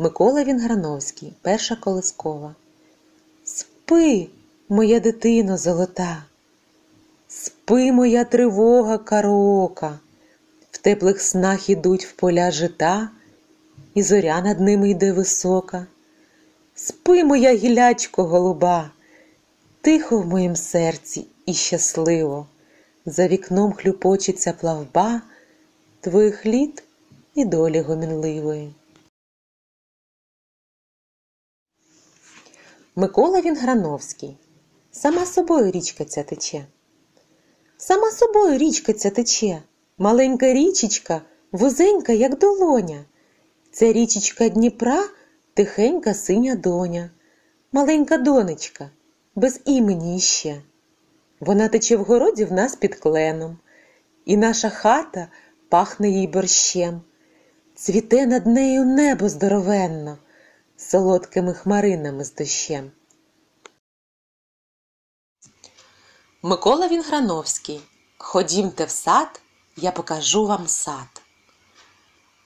Микола Вінграновський, перша колискова. Спи, моя дитино золота, спи, моя тривога кароока, в теплих снах ідуть в поля жита, і зоря над ними йде висока. Спи, моя гілячко голуба, тихо в моїм серці і щасливо, за вікном хлюпочеться плавба твоїх літ і долі гомінливої. Микола Вінграновський. Сама собою річка ця тече. Сама собою річка ця тече. Маленька річечка, вузенька, як долоня. Це річечка Дніпра, тихенька синя доня, маленька донечка, без імені іще. Вона тече в городі в нас під кленом, і наша хата пахне їй борщем. Цвіте над нею небо здоровенно, солодкими хмаринами з дощем. Микола Вінграновський. Ходімте в сад, я покажу вам сад.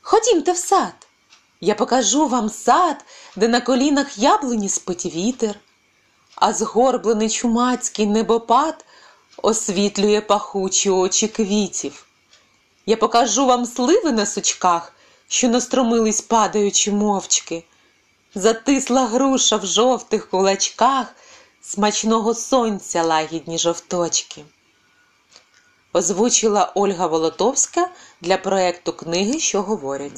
Ходімте в сад, я покажу вам сад, де на колінах яблуні спить вітер, а згорблений чумацький небопад освітлює пахучі очі квітів. Я покажу вам сливи на сучках, що настромились падаючи мовчки. Затисла груша в жовтих кулачках смачного сонця лагідні жовточки. Озвучила Ольга Волотовська для проекту книги, що говорять.